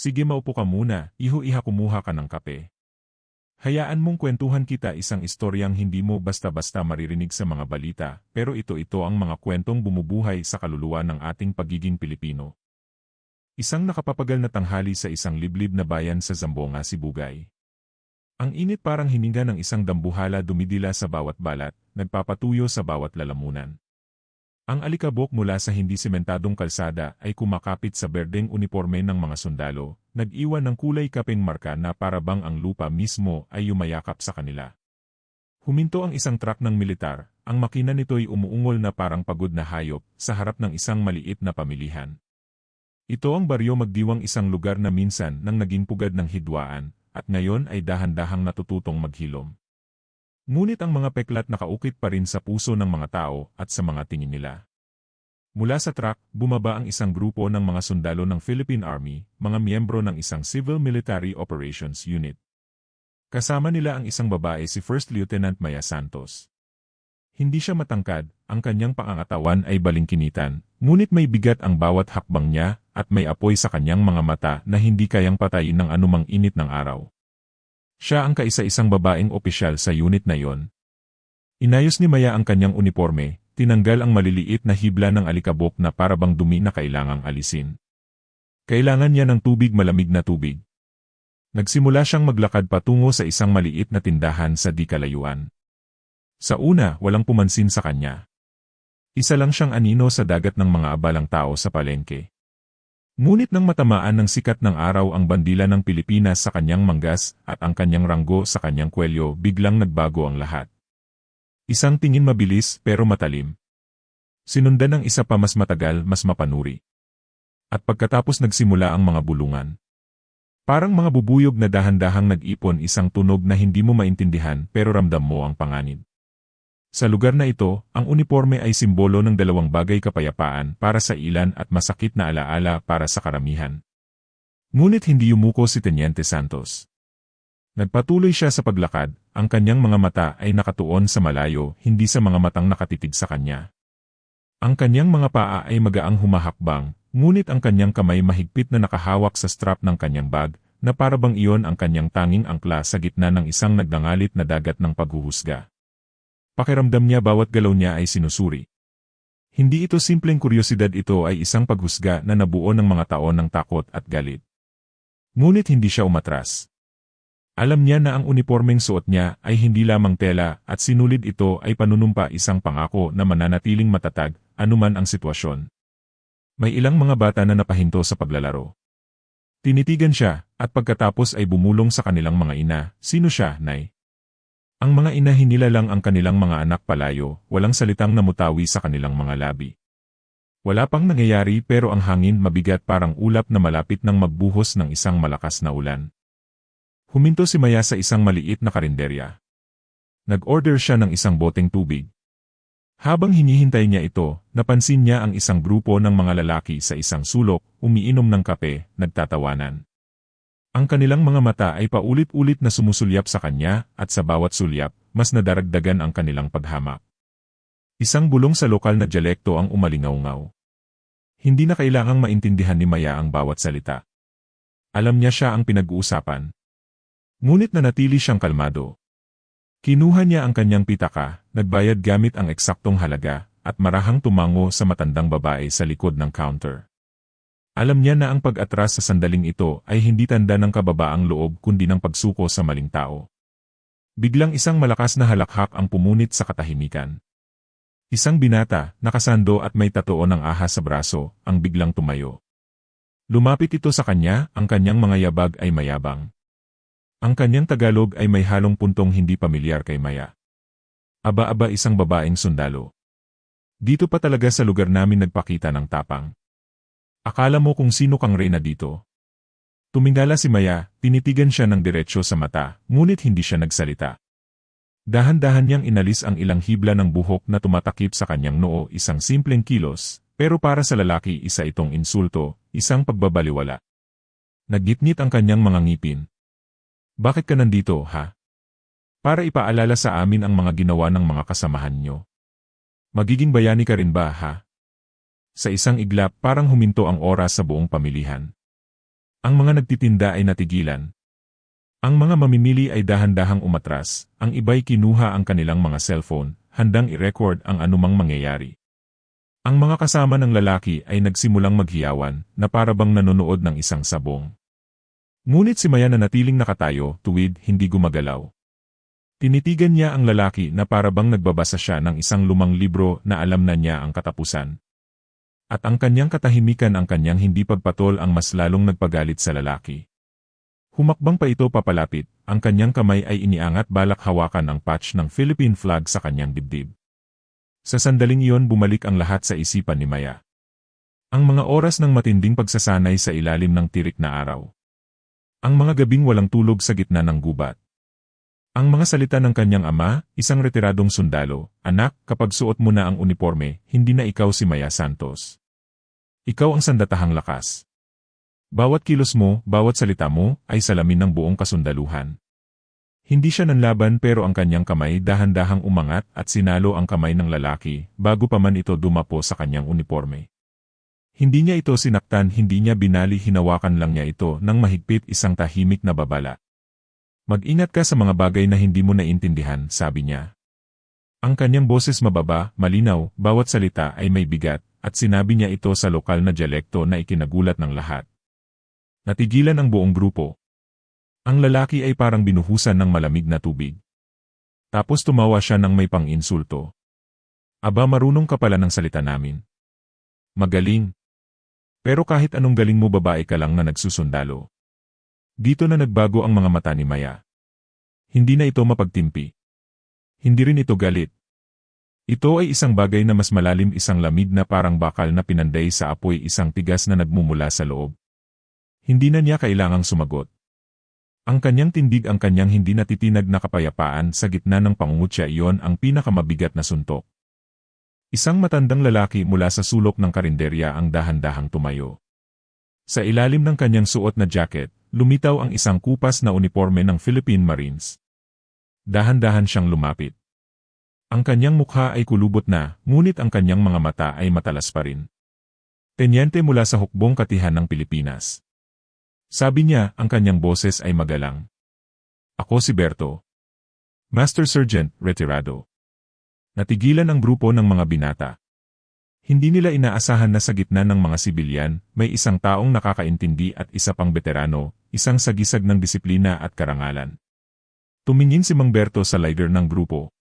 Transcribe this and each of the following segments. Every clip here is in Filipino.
Sige maupo ka muna, iho-iha kumuha ka ng kape. Hayaan mong kwentuhan kita isang istoryang hindi mo basta-basta maririnig sa mga balita, pero ito-ito ang mga kwentong bumubuhay sa kaluluwa ng ating pagiging Pilipino. Isang nakapapagal na tanghali sa isang liblib na bayan sa Zambonga, Sibugay. Ang init parang hininga ng isang dambuhala dumidila sa bawat balat, nagpapatuyo sa bawat lalamunan. Ang alikabok mula sa hindi sementadong kalsada ay kumakapit sa berdeng uniforme ng mga sundalo, nag-iwan ng kulay kapeng marka na parabang ang lupa mismo ay yumayakap sa kanila. Huminto ang isang truck ng militar, ang makina nito'y umuungol na parang pagod na hayop sa harap ng isang maliit na pamilihan. Ito ang baryo magdiwang isang lugar na minsan nang naging pugad ng hidwaan, at ngayon ay dahan-dahang natututong maghilom. Ngunit ang mga peklat nakaukit pa rin sa puso ng mga tao at sa mga tingin nila. Mula sa truck, bumaba ang isang grupo ng mga sundalo ng Philippine Army, mga miyembro ng isang Civil Military Operations Unit. Kasama nila ang isang babae si First Lieutenant Maya Santos. Hindi siya matangkad, ang kanyang pangangatawan ay balingkinitan, ngunit may bigat ang bawat hakbang niya at may apoy sa kanyang mga mata na hindi kayang patayin ng anumang init ng araw. Siya ang kaisa-isang babaeng opisyal sa unit na yon. Inayos ni Maya ang kanyang uniforme, tinanggal ang maliliit na hibla ng alikabok na parabang dumi na kailangang alisin. Kailangan niya ng tubig malamig na tubig. Nagsimula siyang maglakad patungo sa isang maliit na tindahan sa di kalayuan. Sa una, walang pumansin sa kanya. Isa lang siyang anino sa dagat ng mga abalang tao sa palengke. Ngunit nang matamaan ng sikat ng araw ang bandila ng Pilipinas sa kanyang manggas at ang kanyang ranggo sa kanyang kwelyo biglang nagbago ang lahat. Isang tingin mabilis pero matalim. Sinundan ng isa pa mas matagal mas mapanuri. At pagkatapos nagsimula ang mga bulungan. Parang mga bubuyog na dahan-dahang nag-ipon isang tunog na hindi mo maintindihan pero ramdam mo ang panganib. Sa lugar na ito, ang uniforme ay simbolo ng dalawang bagay kapayapaan para sa ilan at masakit na alaala para sa karamihan. Ngunit hindi yumuko si Teniente Santos. Nagpatuloy siya sa paglakad, ang kanyang mga mata ay nakatuon sa malayo, hindi sa mga matang nakatitig sa kanya. Ang kanyang mga paa ay magaang humahakbang, ngunit ang kanyang kamay mahigpit na nakahawak sa strap ng kanyang bag, na parabang iyon ang kanyang tanging angkla sa gitna ng isang nagdangalit na dagat ng paghuhusga. Pakiramdam niya bawat galaw niya ay sinusuri. Hindi ito simpleng kuryosidad ito ay isang paghusga na nabuo ng mga taon ng takot at galit. Ngunit hindi siya umatras. Alam niya na ang uniformeng suot niya ay hindi lamang tela at sinulid ito ay panunumpa isang pangako na mananatiling matatag anuman ang sitwasyon. May ilang mga bata na napahinto sa paglalaro. Tinitigan siya at pagkatapos ay bumulong sa kanilang mga ina, sino siya, Nay? Ang mga ina hinila lang ang kanilang mga anak palayo, walang salitang namutawi sa kanilang mga labi. Wala pang nangyayari pero ang hangin mabigat parang ulap na malapit ng magbuhos ng isang malakas na ulan. Huminto si Maya sa isang maliit na karinderya. Nag-order siya ng isang boteng tubig. Habang hinihintay niya ito, napansin niya ang isang grupo ng mga lalaki sa isang sulok, umiinom ng kape, nagtatawanan. Ang kanilang mga mata ay paulit-ulit na sumusulyap sa kanya at sa bawat sulyap, mas nadaragdagan ang kanilang paghamak. Isang bulong sa lokal na dialekto ang umalingaw-ngaw. Hindi na kailangang maintindihan ni Maya ang bawat salita. Alam niya siya ang pinag-uusapan. Ngunit nanatili siyang kalmado. Kinuha niya ang kanyang pitaka, nagbayad gamit ang eksaktong halaga, at marahang tumango sa matandang babae sa likod ng counter. Alam niya na ang pag-atras sa sandaling ito ay hindi tanda ng kababaang loob kundi ng pagsuko sa maling tao. Biglang isang malakas na halakhak ang pumunit sa katahimikan. Isang binata, nakasando at may tatoo ng ahas sa braso, ang biglang tumayo. Lumapit ito sa kanya, ang kanyang mga yabag ay mayabang. Ang kanyang Tagalog ay may halong puntong hindi pamilyar kay Maya. Aba-aba isang babaeng sundalo. Dito pa talaga sa lugar namin nagpakita ng tapang. Akala mo kung sino kang reyna dito. Tumingala si Maya, tinitigan siya ng diretsyo sa mata, ngunit hindi siya nagsalita. Dahan-dahan niyang inalis ang ilang hibla ng buhok na tumatakip sa kanyang noo isang simpleng kilos, pero para sa lalaki isa itong insulto, isang pagbabaliwala. Naggitnit ang kanyang mga ngipin. Bakit ka nandito, ha? Para ipaalala sa amin ang mga ginawa ng mga kasamahan nyo. Magiging bayani ka rin ba, ha? Sa isang iglap parang huminto ang oras sa buong pamilihan. Ang mga nagtitinda ay natigilan. Ang mga mamimili ay dahan-dahang umatras, ang iba'y kinuha ang kanilang mga cellphone, handang i-record ang anumang mangyayari. Ang mga kasama ng lalaki ay nagsimulang maghiyawan, na parabang nanonood ng isang sabong. Ngunit si Maya na natiling nakatayo, tuwid, hindi gumagalaw. Tinitigan niya ang lalaki na parabang nagbabasa siya ng isang lumang libro na alam na niya ang katapusan. At ang kanyang katahimikan ang kanyang hindi pagpatol ang mas lalong nagpagalit sa lalaki. Humakbang pa ito papalapit, ang kanyang kamay ay iniangat balak hawakan ang patch ng Philippine flag sa kanyang dibdib. Sa sandaling iyon bumalik ang lahat sa isipan ni Maya. Ang mga oras ng matinding pagsasanay sa ilalim ng tirik na araw. Ang mga gabing walang tulog sa gitna ng gubat. Ang mga salita ng kanyang ama, isang retiradong sundalo, Anak, kapag suot mo na ang uniforme, hindi na ikaw si Maya Santos. Ikaw ang sandatahang lakas. Bawat kilos mo, bawat salita mo, ay salamin ng buong kasundaluhan. Hindi siya nanlaban pero ang kanyang kamay dahan-dahang umangat at sinalo ang kamay ng lalaki bago pa man ito dumapo sa kanyang uniforme. Hindi niya ito sinaktan, hindi niya binali, hinawakan lang niya ito ng mahigpit isang tahimik na babala. Mag-ingat ka sa mga bagay na hindi mo naintindihan, sabi niya. Ang kanyang boses mababa, malinaw, bawat salita ay may bigat, at sinabi niya ito sa lokal na dialekto na ikinagulat ng lahat. Natigilan ang buong grupo. Ang lalaki ay parang binuhusan ng malamig na tubig. Tapos tumawa siya ng may pang-insulto. Aba marunong ka pala ng salita namin. Magaling. Pero kahit anong galing mo babae ka lang na nagsusundalo. Dito na nagbago ang mga mata ni Maya. Hindi na ito mapagtimpi. Hindi rin ito galit. Ito ay isang bagay na mas malalim isang lamig na parang bakal na pinanday sa apoy isang tigas na nagmumula sa loob. Hindi na niya kailangang sumagot. Ang kanyang tindig ang kanyang hindi natitinag na kapayapaan sa gitna ng pangungutya iyon ang pinakamabigat na suntok. Isang matandang lalaki mula sa sulok ng karinderya ang dahan-dahang tumayo. Sa ilalim ng kanyang suot na jacket, lumitaw ang isang kupas na uniforme ng Philippine Marines. Dahan-dahan siyang lumapit. Ang kanyang mukha ay kulubot na, ngunit ang kanyang mga mata ay matalas pa rin. Tenyente mula sa hukbong katihan ng Pilipinas. Sabi niya, ang kanyang boses ay magalang. Ako si Berto. Master Sergeant, retirado. Natigilan ang grupo ng mga binata. Hindi nila inaasahan na sa gitna ng mga sibilyan, may isang taong nakakaintindi at isa pang veterano, isang sagisag ng disiplina at karangalan. Tumingin si Mang Berto sa leader ng grupo.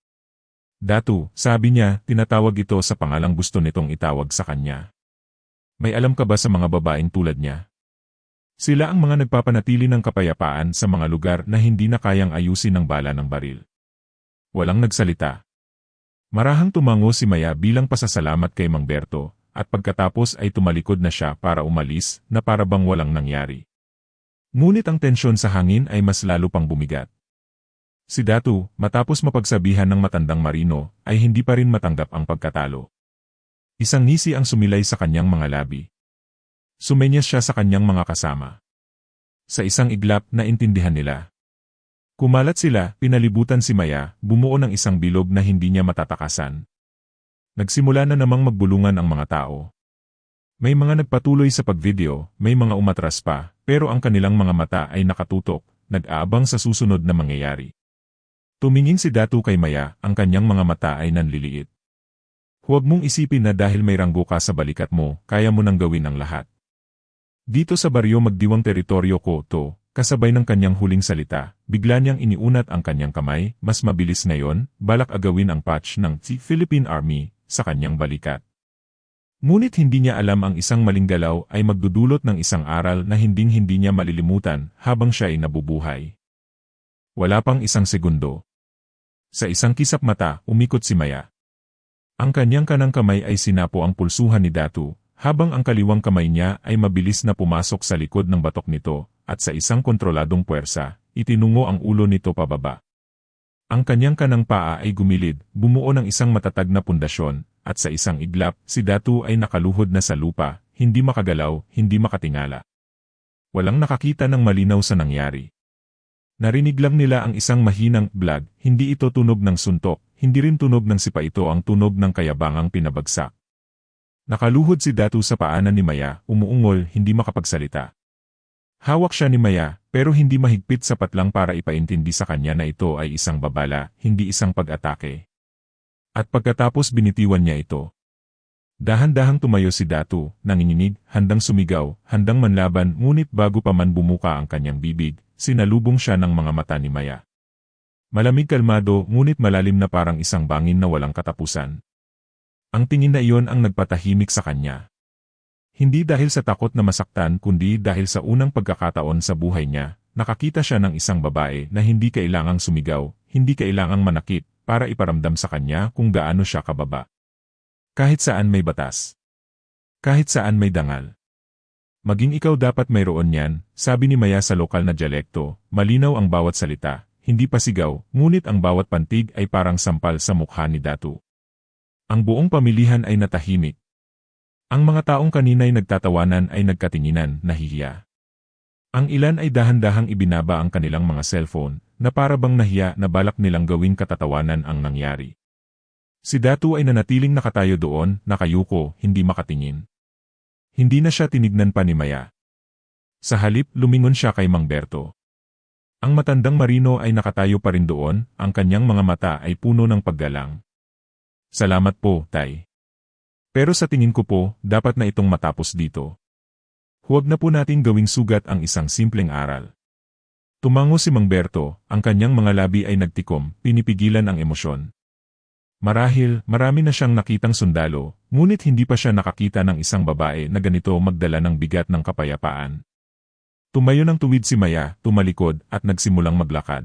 Datu, sabi niya, tinatawag ito sa pangalang gusto nitong itawag sa kanya. May alam ka ba sa mga babaeng tulad niya? Sila ang mga nagpapanatili ng kapayapaan sa mga lugar na hindi na kayang ayusin ng bala ng baril. Walang nagsalita. Marahang tumango si Maya bilang pasasalamat kay Mang Berto, at pagkatapos ay tumalikod na siya para umalis na para bang walang nangyari. Ngunit ang tensyon sa hangin ay mas lalo pang bumigat. Si Datu, matapos mapagsabihan ng matandang marino, ay hindi pa rin matanggap ang pagkatalo. Isang ngisi ang sumilay sa kanyang mga labi. Sumenyas siya sa kanyang mga kasama. Sa isang iglap na intindihan nila. Kumalat sila, pinalibutan si Maya, bumuo ng isang bilog na hindi niya matatakasan. Nagsimula na namang magbulungan ang mga tao. May mga nagpatuloy sa pagvideo, may mga umatras pa, pero ang kanilang mga mata ay nakatutok, nag-aabang sa susunod na mangyayari. Tumingin si Datu kay Maya, ang kanyang mga mata ay nanliliit. Huwag mong isipin na dahil may ranggo ka sa balikat mo, kaya mo nang gawin ang lahat. Dito sa baryo magdiwang teritoryo ko to, kasabay ng kanyang huling salita, bigla niyang iniunat ang kanyang kamay, mas mabilis ngayon, balak agawin ang patch ng Philippine Army sa kanyang balikat. Ngunit hindi niya alam ang isang maling galaw ay magdudulot ng isang aral na hinding-hindi niya malilimutan habang siya ay nabubuhay. Wala pang isang segundo. Sa isang kisap mata, umikot si Maya. Ang kanyang kanang kamay ay sinapo ang pulsuhan ni Datu, habang ang kaliwang kamay niya ay mabilis na pumasok sa likod ng batok nito, at sa isang kontroladong puwersa, itinungo ang ulo nito pababa. Ang kanyang kanang paa ay gumilid, bumuo ng isang matatag na pundasyon, at sa isang iglap, si Datu ay nakaluhod na sa lupa, hindi makagalaw, hindi makatingala. Walang nakakita ng malinaw sa nangyari. Narinig lang nila ang isang mahinang blag, hindi ito tunog ng suntok, hindi rin tunog ng sipa ito ang tunog ng kayabangang pinabagsak. Nakaluhod si Datu sa paanan ni Maya, umuungol, hindi makapagsalita. Hawak siya ni Maya, pero hindi mahigpit sapat lang para ipaintindi sa kanya na ito ay isang babala, hindi isang pag-atake. At pagkatapos binitiwan niya ito. Dahan-dahang tumayo si Datu, nanginginig, handang sumigaw, handang manlaban, ngunit bago pa man bumuka ang kanyang bibig, sinalubong siya ng mga mata ni Maya. Malamig kalmado, ngunit malalim na parang isang bangin na walang katapusan. Ang tingin na iyon ang nagpatahimik sa kanya. Hindi dahil sa takot na masaktan kundi dahil sa unang pagkakataon sa buhay niya, nakakita siya ng isang babae na hindi kailangang sumigaw, hindi kailangang manakit, para iparamdam sa kanya kung gaano siya kababa. Kahit saan may batas. Kahit saan may dangal. Maging ikaw dapat mayroon yan, sabi ni Maya sa lokal na dialekto, malinaw ang bawat salita, hindi pa sigaw, ngunit ang bawat pantig ay parang sampal sa mukha ni Datu. Ang buong pamilihan ay natahimik. Ang mga taong kanina'y nagtatawanan ay nagkatinginan, nahihiya. Ang ilan ay dahan-dahang ibinaba ang kanilang mga cellphone, na para bang nahiya na balak nilang gawing katatawanan ang nangyari. Si Datu ay nanatiling nakatayo doon, nakayuko, hindi makatingin. Hindi na siya tinignan pa ni Maya. Sa halip, lumingon siya kay Mang Berto. Ang matandang marino ay nakatayo pa rin doon, ang kanyang mga mata ay puno ng paggalang. Salamat po, Tay. Pero sa tingin ko po, dapat na itong matapos dito. Huwag na po nating gawing sugat ang isang simpleng aral. Tumango si Mang Berto, ang kanyang mga labi ay nagtikom, pinipigilan ang emosyon. Marahil, marami na siyang nakitang sundalo, ngunit hindi pa siya nakakita ng isang babae na ganito magdala ng bigat ng kapayapaan. Tumayo ng tuwid si Maya, tumalikod, at nagsimulang maglakad.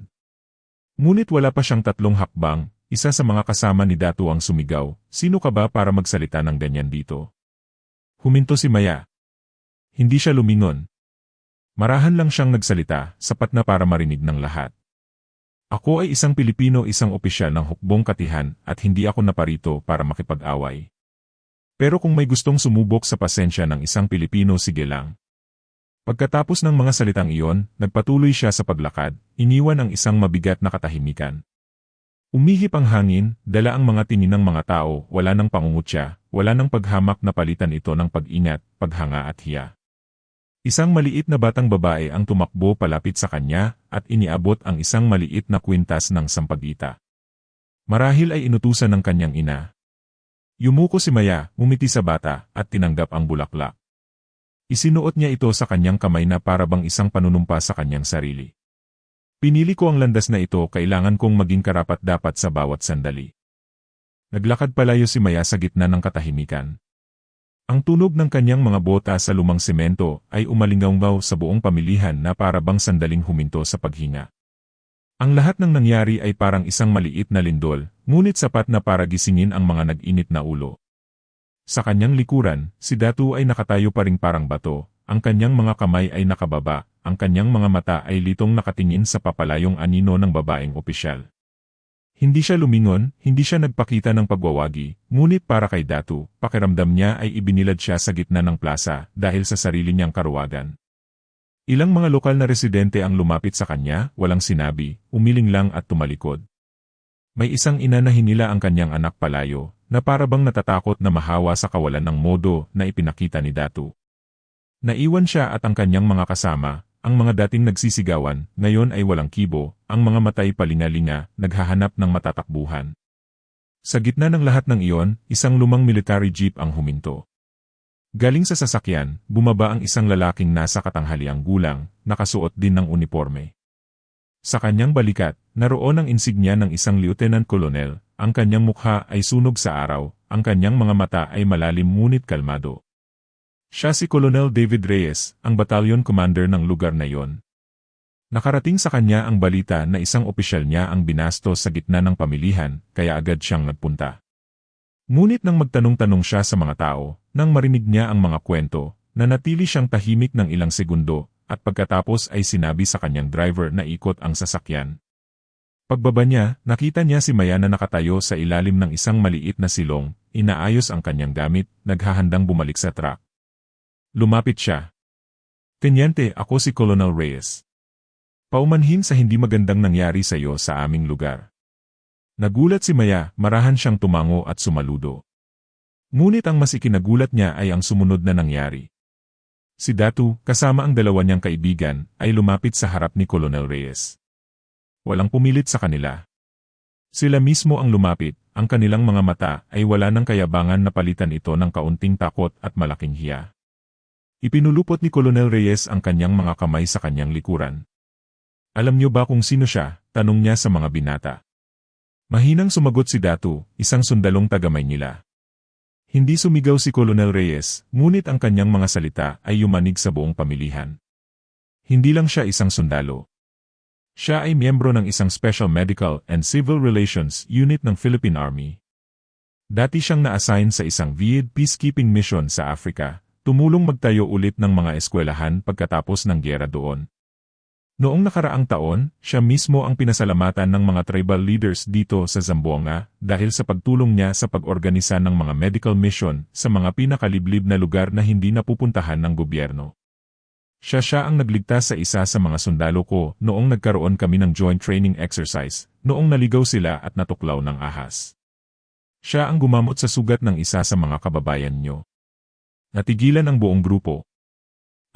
Ngunit wala pa siyang tatlong hakbang, isa sa mga kasama ni Datu ang sumigaw, sino ka ba para magsalita ng ganyan dito? Huminto si Maya. Hindi siya lumingon. Marahan lang siyang nagsalita, sapat na para marinig ng lahat. Ako ay isang Pilipino isang opisyal ng hukbong katihan at hindi ako naparito para makipag-away. Pero kung may gustong sumubok sa pasensya ng isang Pilipino sige lang. Pagkatapos ng mga salitang iyon, nagpatuloy siya sa paglakad, iniwan ang isang mabigat na katahimikan. Umihip ang hangin, dala ang mga tingin ng mga tao, wala ng pangungutya, wala ng paghamak na palitan ito ng pag-ingat, paghanga at hiya. Isang maliit na batang babae ang tumakbo palapit sa kanya at iniabot ang isang maliit na kwintas ng sampagita. Marahil ay inutusan ng kanyang ina. Yumuko si Maya, umiti sa bata, at tinanggap ang bulaklak. Isinuot niya ito sa kanyang kamay na para bang isang panunumpa sa kanyang sarili. Pinili ko ang landas na ito kailangan kong maging karapat-dapat sa bawat sandali. Naglakad palayo si Maya sa gitna ng katahimikan. Ang tunog ng kanyang mga bota sa lumang semento ay umalingaw sa buong pamilihan na para bang sandaling huminto sa paghinga. Ang lahat ng nangyari ay parang isang maliit na lindol, ngunit sapat na para gisingin ang mga nag-init na ulo. Sa kanyang likuran, si Datu ay nakatayo pa ring parang bato, ang kanyang mga kamay ay nakababa, ang kanyang mga mata ay litong nakatingin sa papalayong anino ng babaeng opisyal. Hindi siya lumingon, hindi siya nagpakita ng pagwawagi, ngunit para kay Datu, pakiramdam niya ay ibinilad siya sa gitna ng plaza dahil sa sarili niyang karuwagan. Ilang mga lokal na residente ang lumapit sa kanya, walang sinabi, umiling lang at tumalikod. May isang ina na hinila ang kanyang anak palayo, na para bang natatakot na mahawa sa kawalan ng modo na ipinakita ni Datu. Naiwan siya at ang kanyang mga kasama, ang mga dating nagsisigawan, ngayon ay walang kibo, ang mga matay palingalinga, naghahanap ng matatakbuhan. Sa gitna ng lahat ng iyon, isang lumang military jeep ang huminto. Galing sa sasakyan, bumaba ang isang lalaking nasa katanghaliang gulang, nakasuot din ng uniforme. Sa kanyang balikat, naroon ang insignia ng isang lieutenant colonel, ang kanyang mukha ay sunog sa araw, ang kanyang mga mata ay malalim ngunit kalmado. Siya si Colonel David Reyes, ang batalyon commander ng lugar na iyon. Nakarating sa kanya ang balita na isang opisyal niya ang binastos sa gitna ng pamilihan, kaya agad siyang nagpunta. Ngunit nang magtanong-tanong siya sa mga tao, nang marinig niya ang mga kwento, nanatili siyang tahimik ng ilang segundo, at pagkatapos ay sinabi sa kanyang driver na ikot ang sasakyan. Pagbaba niya, nakita niya si Maya na nakatayo sa ilalim ng isang maliit na silong, inaayos ang kanyang gamit, naghahandang bumalik sa truck. Lumapit siya. Tenyente, ako si Colonel Reyes. Paumanhin sa hindi magandang nangyari sa iyo sa aming lugar. Nagulat si Maya, marahan siyang tumango at sumaludo. Ngunit ang mas ikinagulat niya ay ang sumunod na nangyari. Si Datu, kasama ang dalawa niyang kaibigan, ay lumapit sa harap ni Colonel Reyes. Walang pumilit sa kanila. Sila mismo ang lumapit, ang kanilang mga mata ay wala ng kayabangan na palitan ito ng kaunting takot at malaking hiya. Ipinulupot ni Colonel Reyes ang kanyang mga kamay sa kanyang likuran. Alam niyo ba kung sino siya? Tanong niya sa mga binata. Mahinang sumagot si Datu, isang sundalong taga Maynila. Hindi sumigaw si Colonel Reyes, ngunit ang kanyang mga salita ay yumanig sa buong pamilihan. Hindi lang siya isang sundalo. Siya ay miyembro ng isang Special Medical and Civil Relations Unit ng Philippine Army. Dati siyang na-assign sa isang VID peacekeeping mission sa Africa, tumulong magtayo ulit ng mga eskwelahan pagkatapos ng gyera doon. Noong nakaraang taon, siya mismo ang pinasalamatan ng mga tribal leaders dito sa Zamboanga dahil sa pagtulong niya sa pag-organisa ng mga medical mission sa mga pinakaliblib na lugar na hindi napupuntahan ng gobyerno. Siya siya ang nagligtas sa isa sa mga sundalo ko noong nagkaroon kami ng joint training exercise, noong naligaw sila at natuklaw ng ahas. Siya ang gumamot sa sugat ng isa sa mga kababayan nyo. Natigilan ang buong grupo.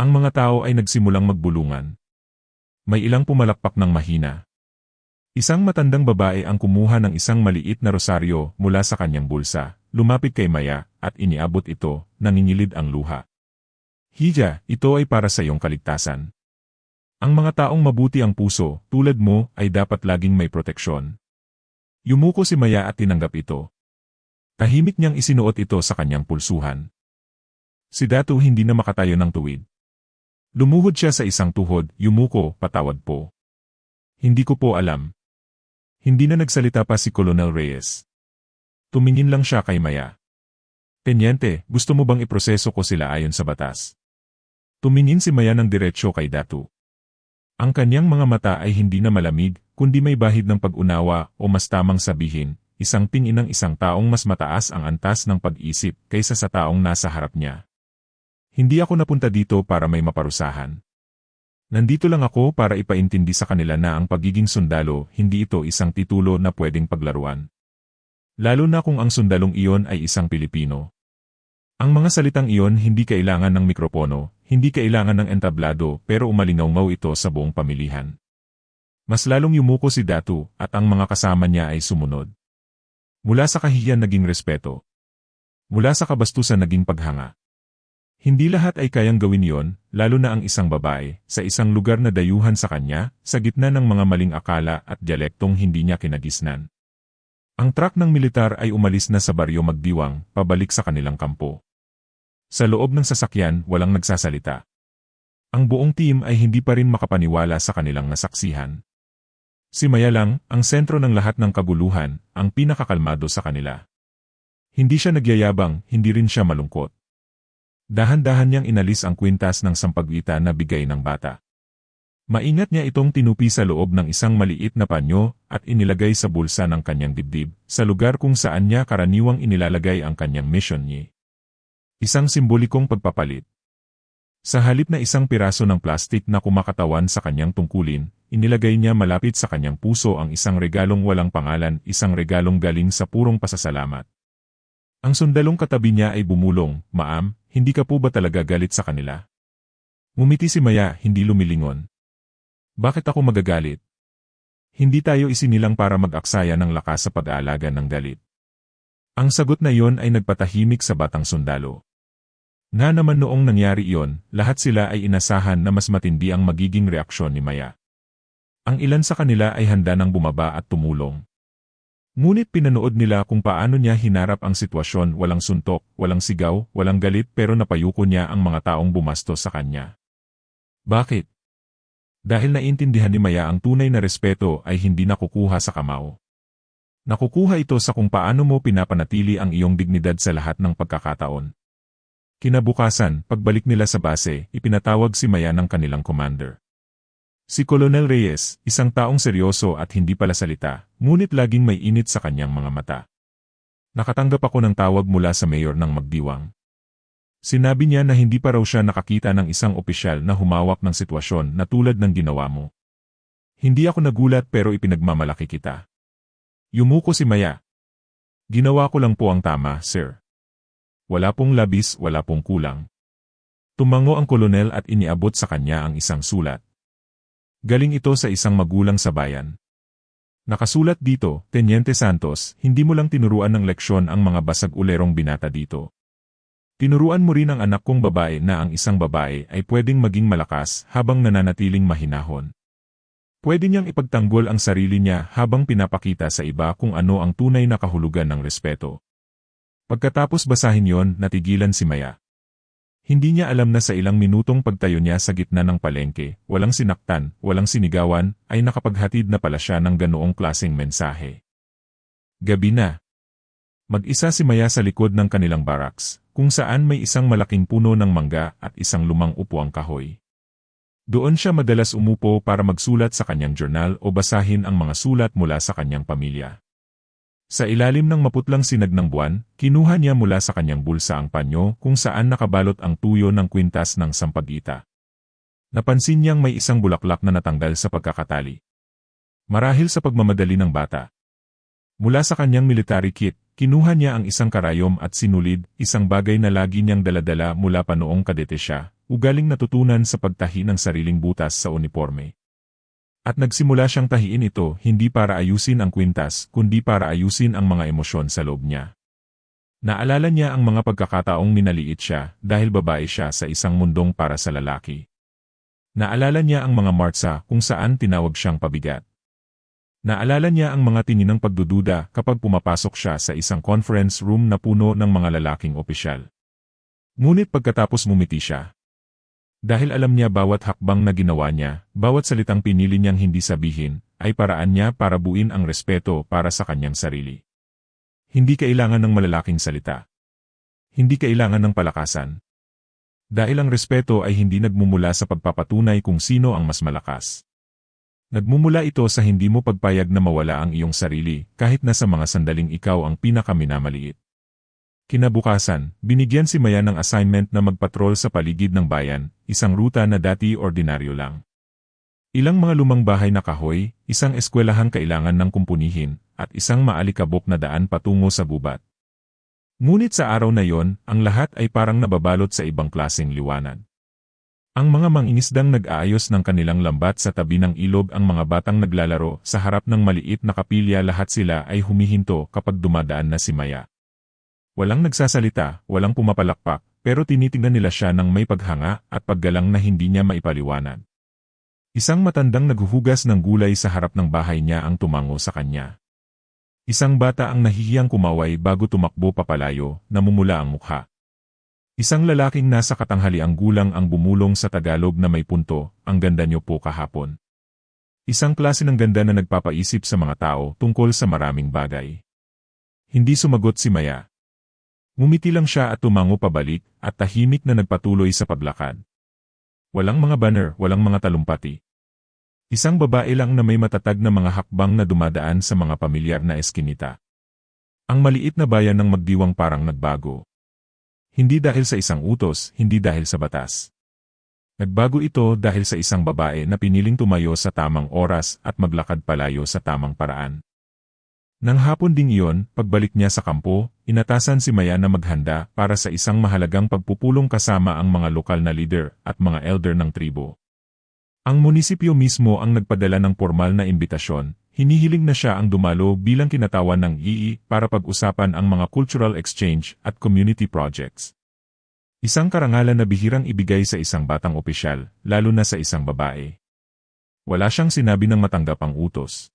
Ang mga tao ay nagsimulang magbulungan, may ilang pumalakpak ng mahina. Isang matandang babae ang kumuha ng isang maliit na rosaryo mula sa kanyang bulsa, lumapit kay Maya, at iniabot ito, nangingilid ang luha. Hija, ito ay para sa iyong kaligtasan. Ang mga taong mabuti ang puso, tulad mo, ay dapat laging may proteksyon. Yumuko si Maya at tinanggap ito. Tahimik niyang isinuot ito sa kanyang pulsuhan. Si Datu hindi na makatayo ng tuwid. Lumuhod siya sa isang tuhod, yumuko, patawad po. Hindi ko po alam. Hindi na nagsalita pa si Colonel Reyes. Tumingin lang siya kay Maya. Tenyente, gusto mo bang iproseso ko sila ayon sa batas? Tumingin si Maya ng diretsyo kay Datu. Ang kanyang mga mata ay hindi na malamig, kundi may bahid ng pag-unawa o mas tamang sabihin, isang tingin ng isang taong mas mataas ang antas ng pag-isip kaysa sa taong nasa harap niya. Hindi ako napunta dito para may maparusahan. Nandito lang ako para ipaintindi sa kanila na ang pagiging sundalo hindi ito isang titulo na pwedeng paglaruan. Lalo na kung ang sundalong iyon ay isang Pilipino. Ang mga salitang iyon hindi kailangan ng mikropono, hindi kailangan ng entablado pero umalingaw ito sa buong pamilihan. Mas lalong yumuko si Datu at ang mga kasama niya ay sumunod. Mula sa kahihiyan naging respeto. Mula sa kabastusan naging paghanga. Hindi lahat ay kayang gawin yon, lalo na ang isang babae, sa isang lugar na dayuhan sa kanya, sa gitna ng mga maling akala at dialektong hindi niya kinagisnan. Ang truck ng militar ay umalis na sa baryo magdiwang, pabalik sa kanilang kampo. Sa loob ng sasakyan, walang nagsasalita. Ang buong team ay hindi pa rin makapaniwala sa kanilang nasaksihan. Si Maya lang, ang sentro ng lahat ng kaguluhan, ang pinakakalmado sa kanila. Hindi siya nagyayabang, hindi rin siya malungkot. Dahan-dahan niyang inalis ang kwintas ng sampagwita na bigay ng bata. Maingat niya itong tinupi sa loob ng isang maliit na panyo at inilagay sa bulsa ng kanyang dibdib, sa lugar kung saan niya karaniwang inilalagay ang kanyang mission niya. Isang simbolikong pagpapalit. Sa halip na isang piraso ng plastik na kumakatawan sa kanyang tungkulin, inilagay niya malapit sa kanyang puso ang isang regalong walang pangalan, isang regalong galing sa purong pasasalamat. Ang sundalong katabi niya ay bumulong, Maam, hindi ka po ba talaga galit sa kanila? Ngumiti si Maya, hindi lumilingon. Bakit ako magagalit? Hindi tayo isinilang para mag-aksaya ng lakas sa pag-aalaga ng galit. Ang sagot na iyon ay nagpatahimik sa batang sundalo. Na naman noong nangyari iyon, lahat sila ay inasahan na mas matindi ang magiging reaksyon ni Maya. Ang ilan sa kanila ay handa nang bumaba at tumulong. Ngunit pinanood nila kung paano niya hinarap ang sitwasyon walang suntok, walang sigaw, walang galit pero napayuko niya ang mga taong bumastos sa kanya. Bakit? Dahil naintindihan ni Maya ang tunay na respeto ay hindi nakukuha sa kamao. Nakukuha ito sa kung paano mo pinapanatili ang iyong dignidad sa lahat ng pagkakataon. Kinabukasan, pagbalik nila sa base, ipinatawag si Maya ng kanilang commander. Si Colonel Reyes, isang taong seryoso at hindi pala salita, ngunit laging may init sa kanyang mga mata. Nakatanggap ako ng tawag mula sa mayor ng Magdiwang. Sinabi niya na hindi pa raw siya nakakita ng isang opisyal na humawak ng sitwasyon na tulad ng ginawa mo. Hindi ako nagulat pero ipinagmamalaki kita. Yumuko si Maya. Ginawa ko lang po ang tama, sir. Wala pong labis, wala pong kulang. Tumango ang kolonel at iniabot sa kanya ang isang sulat. Galing ito sa isang magulang sa bayan. Nakasulat dito, Teniente Santos, hindi mo lang tinuruan ng leksyon ang mga basag-ulerong binata dito. Tinuruan mo rin ang anak kong babae na ang isang babae ay pwedeng maging malakas habang nananatiling mahinahon. Pwede niyang ipagtanggol ang sarili niya habang pinapakita sa iba kung ano ang tunay na kahulugan ng respeto. Pagkatapos basahin yon, natigilan si Maya. Hindi niya alam na sa ilang minutong pagtayo niya sa gitna ng palengke, walang sinaktan, walang sinigawan, ay nakapaghatid na pala siya ng ganoong klaseng mensahe. Gabi na. Mag-isa si Maya sa likod ng kanilang barracks, kung saan may isang malaking puno ng mangga at isang lumang upuang kahoy. Doon siya madalas umupo para magsulat sa kanyang journal o basahin ang mga sulat mula sa kanyang pamilya. Sa ilalim ng maputlang sinag ng buwan, kinuha niya mula sa kanyang bulsa ang panyo kung saan nakabalot ang tuyo ng kwintas ng sampagita. Napansin niyang may isang bulaklak na natanggal sa pagkakatali. Marahil sa pagmamadali ng bata. Mula sa kanyang military kit, kinuha niya ang isang karayom at sinulid, isang bagay na lagi niyang daladala mula pa noong kadete siya, ugaling natutunan sa pagtahi ng sariling butas sa uniforme. At nagsimula siyang tahiin ito hindi para ayusin ang kwintas, kundi para ayusin ang mga emosyon sa loob niya. Naalala niya ang mga pagkakataong minaliit siya dahil babae siya sa isang mundong para sa lalaki. Naalala niya ang mga martsa kung saan tinawag siyang pabigat. Naalala niya ang mga tininang pagdududa kapag pumapasok siya sa isang conference room na puno ng mga lalaking opisyal. Ngunit pagkatapos mumiti siya, dahil alam niya bawat hakbang na ginawa niya, bawat salitang pinili niyang hindi sabihin, ay paraan niya para buin ang respeto para sa kanyang sarili. Hindi kailangan ng malalaking salita. Hindi kailangan ng palakasan. Dahil ang respeto ay hindi nagmumula sa pagpapatunay kung sino ang mas malakas. Nagmumula ito sa hindi mo pagpayag na mawala ang iyong sarili kahit na sa mga sandaling ikaw ang pinakaminamaliit. Kinabukasan, binigyan si Maya ng assignment na magpatrol sa paligid ng bayan, isang ruta na dati ordinaryo lang. Ilang mga lumang bahay na kahoy, isang eskwelahang kailangan ng kumpunihin, at isang maalikabok na daan patungo sa gubat. Ngunit sa araw na yon, ang lahat ay parang nababalot sa ibang klaseng liwanag. Ang mga mangingisdang nag-aayos ng kanilang lambat sa tabi ng ilog ang mga batang naglalaro sa harap ng maliit na kapilya lahat sila ay humihinto kapag dumadaan na si Maya. Walang nagsasalita, walang pumapalakpak, pero tinitingnan nila siya ng may paghanga at paggalang na hindi niya maipaliwanag. Isang matandang naghuhugas ng gulay sa harap ng bahay niya ang tumango sa kanya. Isang bata ang nahihiyang kumaway bago tumakbo papalayo, namumula ang mukha. Isang lalaking nasa katanghaliang gulang ang bumulong sa Tagalog na may punto, ang ganda niyo po kahapon. Isang klase ng ganda na nagpapaisip sa mga tao tungkol sa maraming bagay. Hindi sumagot si Maya, Ngumiti lang siya at tumango pabalik, at tahimik na nagpatuloy sa paglakad. Walang mga banner, walang mga talumpati. Isang babae lang na may matatag na mga hakbang na dumadaan sa mga pamilyar na eskinita. Ang maliit na bayan ng magdiwang parang nagbago. Hindi dahil sa isang utos, hindi dahil sa batas. Nagbago ito dahil sa isang babae na piniling tumayo sa tamang oras at maglakad palayo sa tamang paraan. Nang hapon ding iyon, pagbalik niya sa kampo, inatasan si Maya na maghanda para sa isang mahalagang pagpupulong kasama ang mga lokal na leader at mga elder ng tribo. Ang munisipyo mismo ang nagpadala ng formal na imbitasyon, hinihiling na siya ang dumalo bilang kinatawan ng II para pag-usapan ang mga cultural exchange at community projects. Isang karangalan na bihirang ibigay sa isang batang opisyal, lalo na sa isang babae. Wala siyang sinabi ng matanggap ang utos.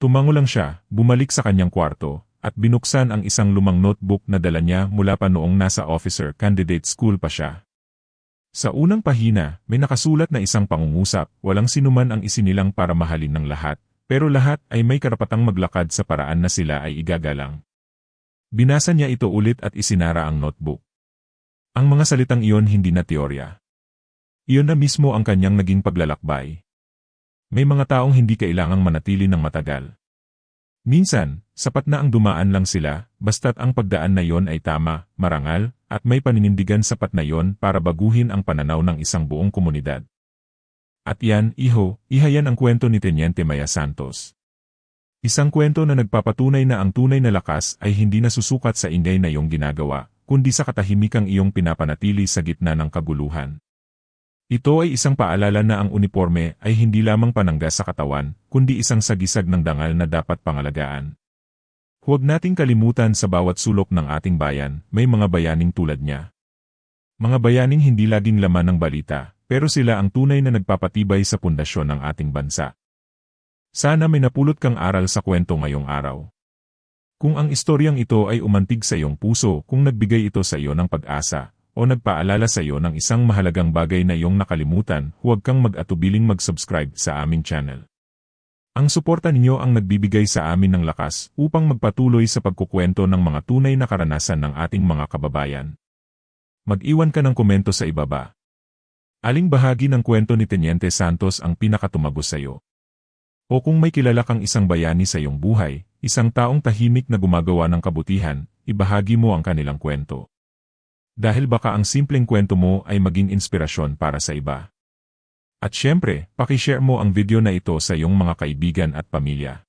Tumango lang siya, bumalik sa kanyang kwarto, at binuksan ang isang lumang notebook na dala niya mula pa noong nasa officer candidate school pa siya. Sa unang pahina, may nakasulat na isang pangungusap, walang sinuman ang isinilang para mahalin ng lahat, pero lahat ay may karapatang maglakad sa paraan na sila ay igagalang. Binasa niya ito ulit at isinara ang notebook. Ang mga salitang iyon hindi na teorya. Iyon na mismo ang kanyang naging paglalakbay. May mga taong hindi kailangang manatili ng matagal. Minsan, sapat na ang dumaan lang sila, basta't ang pagdaan na yon ay tama, marangal, at may paninindigan sapat na yon para baguhin ang pananaw ng isang buong komunidad. At yan, iho, ihayan ang kwento ni Teniente Maya Santos. Isang kwento na nagpapatunay na ang tunay na lakas ay hindi nasusukat sa ingay na iyong ginagawa, kundi sa katahimikang iyong pinapanatili sa gitna ng kaguluhan. Ito ay isang paalala na ang uniforme ay hindi lamang panangga sa katawan, kundi isang sagisag ng dangal na dapat pangalagaan. Huwag nating kalimutan sa bawat sulok ng ating bayan, may mga bayaning tulad niya. Mga bayaning hindi laging laman ng balita, pero sila ang tunay na nagpapatibay sa pundasyon ng ating bansa. Sana may napulot kang aral sa kwento ngayong araw. Kung ang istoryang ito ay umantig sa iyong puso, kung nagbigay ito sa iyo ng pag-asa, o nagpaalala sa iyo ng isang mahalagang bagay na iyong nakalimutan, huwag kang mag-atubiling mag-subscribe sa aming channel. Ang suporta ninyo ang nagbibigay sa amin ng lakas upang magpatuloy sa pagkukwento ng mga tunay na karanasan ng ating mga kababayan. Mag-iwan ka ng komento sa ibaba. Aling bahagi ng kwento ni Teniente Santos ang pinakatumagos sa iyo? O kung may kilala kang isang bayani sa iyong buhay, isang taong tahimik na gumagawa ng kabutihan, ibahagi mo ang kanilang kwento. Dahil baka ang simpleng kwento mo ay maging inspirasyon para sa iba. At syempre, pakishare mo ang video na ito sa iyong mga kaibigan at pamilya.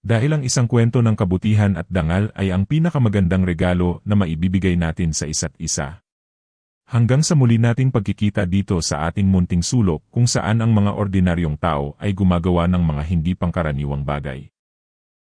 Dahil ang isang kwento ng kabutihan at dangal ay ang pinakamagandang regalo na maibibigay natin sa isa't isa. Hanggang sa muli nating pagkikita dito sa ating munting sulok kung saan ang mga ordinaryong tao ay gumagawa ng mga hindi pangkaraniwang bagay.